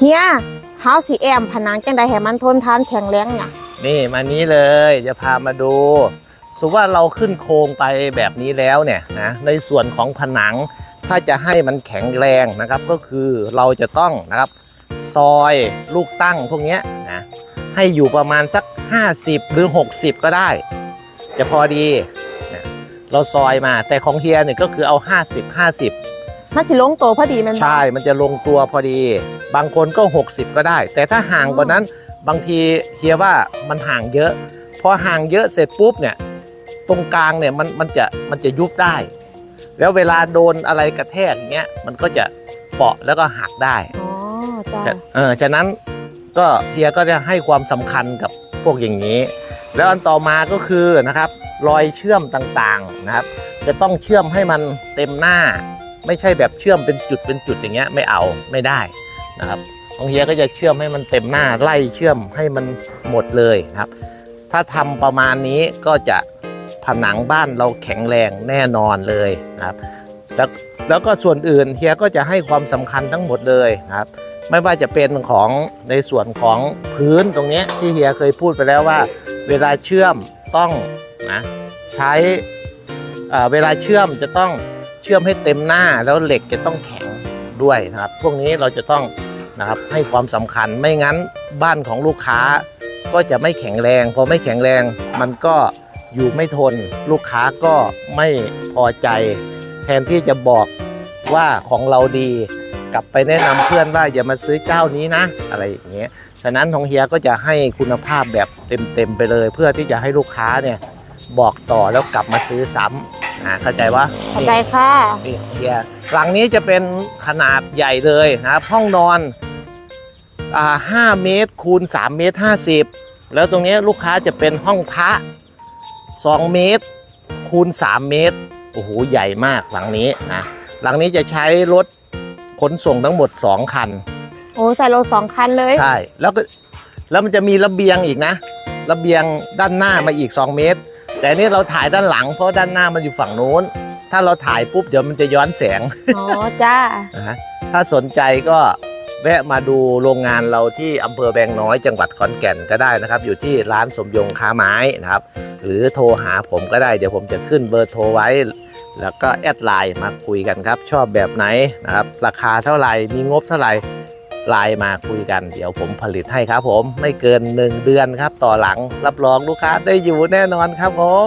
เฮียเฮาสิแอมผนังจังไดให้มันทนทานแข็งแรงเนี่ยนี่มานี้เลยจะพามาดูสมมติว่าเราขึ้นโครงไปแบบนี้แล้วเนี่ยนะในส่วนของผนังถ้าจะให้มันแข็งแรงนะครับ ก็คือเราจะต้องนะครับ ซอยลูกตั้งพวกนี้นะให้อยู่ประมาณสัก 50 หรือ 60 ก็ได้ จะพอดีนะเราซอยมาแต่ของเฮียเนี่ยก็คือเอา 50 50 มันสิลงโตพอดีแม่นบ่ใช่ มันจะลงตัวพอดี บางคนก็ 60 ก็ได้ แต่ถ้าห่างกว่านั้นบางทีเฮียว่ามันห่างเยอะ พอห่างเยอะเสร็จปุ๊บเนี่ย ตรงกลางเนี่ยมันมันจะมันจะยุบได้ แล้วเวลาโดนอะไรกระแทกอย่างเงี้ยมันก็จะเปาะแล้วก็หักได้อ๋อจ้าฉะเออฉะนั้นก็เฮียก็จะให้ความสำคัญกับพวกอย่างนี้ แล้วอันต่อมาก็คือนะครับ รอยเชื่อมต่างๆนะครับ จะต้องเชื่อมให้มันเต็มหน้า ไม่ใช่แบบเชื่อมเป็นจุดเป็นจุดอย่างเงี้ยไม่เอาไม่ได้นะครับของเฮียก็จะเชื่อมให้มันเต็มหน้าไล่เชื่อมให้มันหมดเลยครับ ถ้าทำประมาณนี้ก็จะผนังบ้านเราแข็งแรงแน่นอนเลยครับแล้วแล้วก็ส่วนอื่นเฮียก็จะให้ความสำคัญทั้งหมดเลยครับไม่ว่าจะเป็นของในส่วนของพื้นตรงนี้ที่เฮียเคยพูดไปแล้วว่า เวลาเชื่อมต้องนะใช้เวลาเชื่อมจะต้อง เชื่อมให้เต็มหน้าแล้วเหล็กจะต้องแข็งด้วยนะครับ พวกนี้เราจะต้องนะครับให้ความสำคัญไม่งั้นบ้านของลูกค้าก็จะไม่แข็งแรง พอไม่แข็งแรงมันก็อยู่ไม่ทน ลูกค้าก็ไม่พอใจ แทนที่จะบอกว่าของเราดีกลับไปแนะนำเพื่อนว่าอย่ามาซื้อเจ้านี้นะ อะไรอย่างเงี้ยฉะนั้นของเฮียก็จะให้คุณภาพแบบเต็มๆไปเลย เพื่อที่จะให้ลูกค้าเนี่ยบอกต่อแล้วกลับมาซื้อซ้ำ อ่าเข้าใจว่าเข้าใจค่ะนี่เฮียหลังนี้จะเป็นขนาดใหญ่เลยนะครับห้องนอนอ่าห้าเมตรคูณ3เมตร50แล้วตรงนี้ลูกค้าจะเป็นห้องพระ2เมตรคูณ3เมตรโอ้โหใหญ่มากหลังนี้นะหลังนี้จะใช้รถขนส่งทั้งหมด2คันโอ้ใส่รถสองคันเลยใช่แล้วก็แล้วมันจะมีระเบียงอีกนะ ระเบียงด้านหน้ามาอีก 2 เมตร แต่นี่เราถ่ายด้านหลังเพราะด้านหน้ามันอยู่ฝั่งโน้น ถ้าเราถ่ายปุ๊บเดี๋ยวมันจะย้อนแสงอ๋อจ้านะฮะถ้าสนใจก็แวะมาดูโรงงานเราที่อำเภอแบงน้อยจังหวัดขอนแก่นก็ได้นะครับ อยู่ที่ร้านสมยงค้าไม้นะครับ หรือโทรหาผมก็ได้เดี๋ยวผมจะขึ้นเบอร์โทรไว้ แล้วก็แอดไลน์มาคุยกันครับ ชอบแบบไหนนะครับ ราคาเท่าไหร่มีงบเท่าไหร่ ไลน์มาคุยกัน เดี๋ยวผมผลิตให้ครับผม ไม่เกิน 1 เดือนครับ ต่อหลังรับรองลูกค้าได้อยู่แน่นอนครับผม